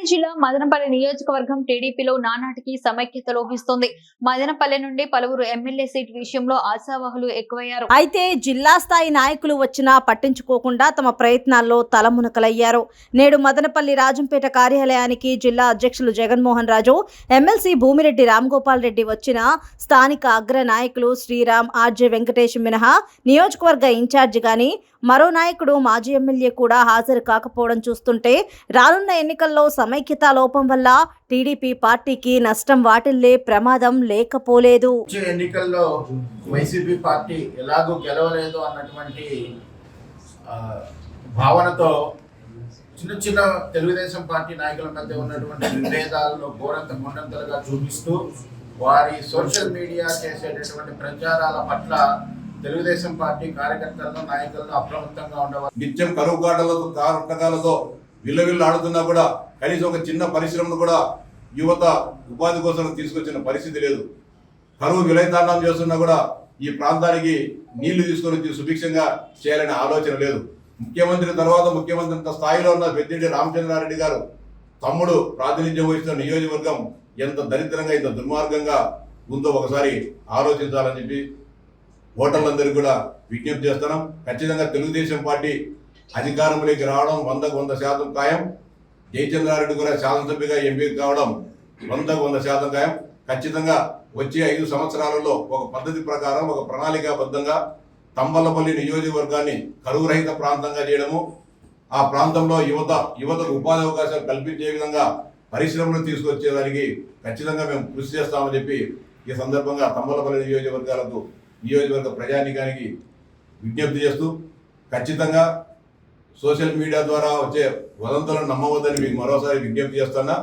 వనపర్తి జిల్లా మదనపల్లి నియోజకవర్గం టీడీపీలో నానాటికి సమైక్యత లోపిస్తోంది. మదనపల్లి నుండి పలువురు ఎమ్మెల్యే సీట్ విషయంలో ఆశావాహులు ఎక్కువయ్యారు. అయితే జిల్లా స్థాయి నాయకులు వచ్చినా పట్టించుకోకుండా తమ ప్రయత్నాల్లో తలమునకలయ్యారు. నేడు మదనపల్లి రాజంపేట కార్యాలయానికి జిల్లా అధ్యక్షులు జగన్మోహన్ రాజు ఎమ్మెల్సీ భూమిరెడ్డి రామ్గోపాల్ రెడ్డి వచ్చిన స్థానిక అగ్ర నాయకులు శ్రీరామ్ ఆర్జే వెంకటేష్ మినహా నియోజకవర్గ ఇన్ఛార్జి గాని మరో నాయకుడు మాజీ ఎమ్మెల్యే కూడా హాజరు కాకపోవడం చూస్తుంటే రానున్న ఎన్నికల్లో సమైక్యత లోపం వల్ల టీడీపీ పార్టీకి నష్టం వాటిల్లే ప్రమాదం లేకపోలేదు. ఎన్నికల్లో వైసీపీ పార్టీ ఎలాగూ గెలవలేదు అన్నటువంటి భావనతో చిన్న చిన్న తెలుగుదేశం పార్టీ నాయకుల మధ్య ఉన్నటువంటి విభేదాలను ఘోరంత కొండంతలుగా చూపిస్తూ వారి సోషల్ మీడియా చేసేటటువంటి ప్రచారాల పట్ల తెలుగుదేశం పార్టీ కార్యకర్తలను నాయకులను అప్రమత్తంగా ఉండవాలి నిత్యం కరువు కాటలతో కాటకాలతో విల్లవిల్లు ఆడుతున్నా కూడా కనీసం ఒక చిన్న పరిశ్రమను కూడా యువత ఉపాధి కోసం తీసుకొచ్చిన పరిస్థితి లేదు. కరువు విలయతాండం చేస్తున్నా కూడా ఈ ప్రాంతానికి నీళ్ళు తీసుకొని వచ్చి సుభిక్షంగా చేయాలనే ఆలోచన లేదు. ముఖ్యమంత్రి తర్వాత ముఖ్యమంత్రి అంత స్థాయిలో ఉన్న పెద్దిరెడ్డి రామచంద్రారెడ్డి గారు తమ్ముడు ప్రాతినిధ్యం వహిస్తున్న నియోజకవర్గం ఎంత దరిద్రంగా ఇంత దుర్మార్గంగా ఉందో ఒకసారి ఆలోచించాలని చెప్పి ఓటర్లందరికీ కూడా విజ్ఞప్తి చేస్తున్నాం. ఖచ్చితంగా తెలుగుదేశం పార్టీ అధికారంలోకి రావడం వందకు వంద శాతం ఖాయం. జయచంద్రారెడ్డి కూడా శాసనసభ్యుగా ఎంపీ కావడం వందకు వంద శాతం ఖాయం. ఖచ్చితంగా వచ్చే ఐదు సంవత్సరాలలో ఒక పద్ధతి ప్రకారం ఒక ప్రణాళికాబద్ధంగా తంబలపల్లి నియోజకవర్గాన్ని కరువు రహిత ప్రాంతంగా చేయడము ఆ ప్రాంతంలో యువత యువతకు ఉపాధి అవకాశాలు కల్పించే విధంగా పరిశ్రమలు తీసుకొచ్చేదానికి ఖచ్చితంగా మేము కృషి చేస్తామని చెప్పి ఈ సందర్భంగా తంబలపల్లి నియోజకవర్గాలకు నియోజకవర్గ ప్రజానికానికి విజ్ఞప్తి చేస్తూ ఖచ్చితంగా సోషల్ మీడియా ద్వారా వచ్చే వదంతులను నమ్మవద్దని మీకు మరోసారి విజ్ఞప్తి చేస్తున్నా.